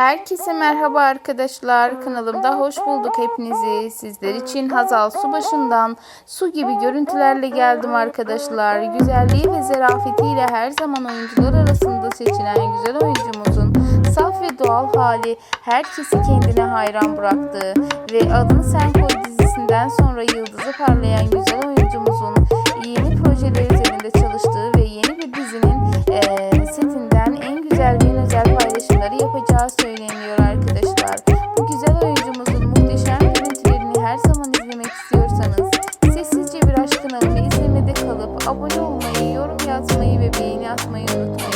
Herkese merhaba arkadaşlar. Kanalımda hoş bulduk hepinizi. Sizler için Hazal Subaşı'ndan su gibi görüntülerle geldim arkadaşlar. Güzelliği ve zarafetiyle her zaman oyuncular arasında seçilen güzel oyuncumuzun saf ve doğal hali herkesi kendine hayran bıraktı. Ve Adını Sen Koy dizisinden sonra yıldızı parlayan yapacağı söyleniyor arkadaşlar. Bu güzel oyuncumuzun muhteşem görüntülerini her zaman izlemek istiyorsanız sessizce bir aşk kanalını izlemede kalıp abone olmayı, yorum yazmayı ve beğeni atmayı unutmayın.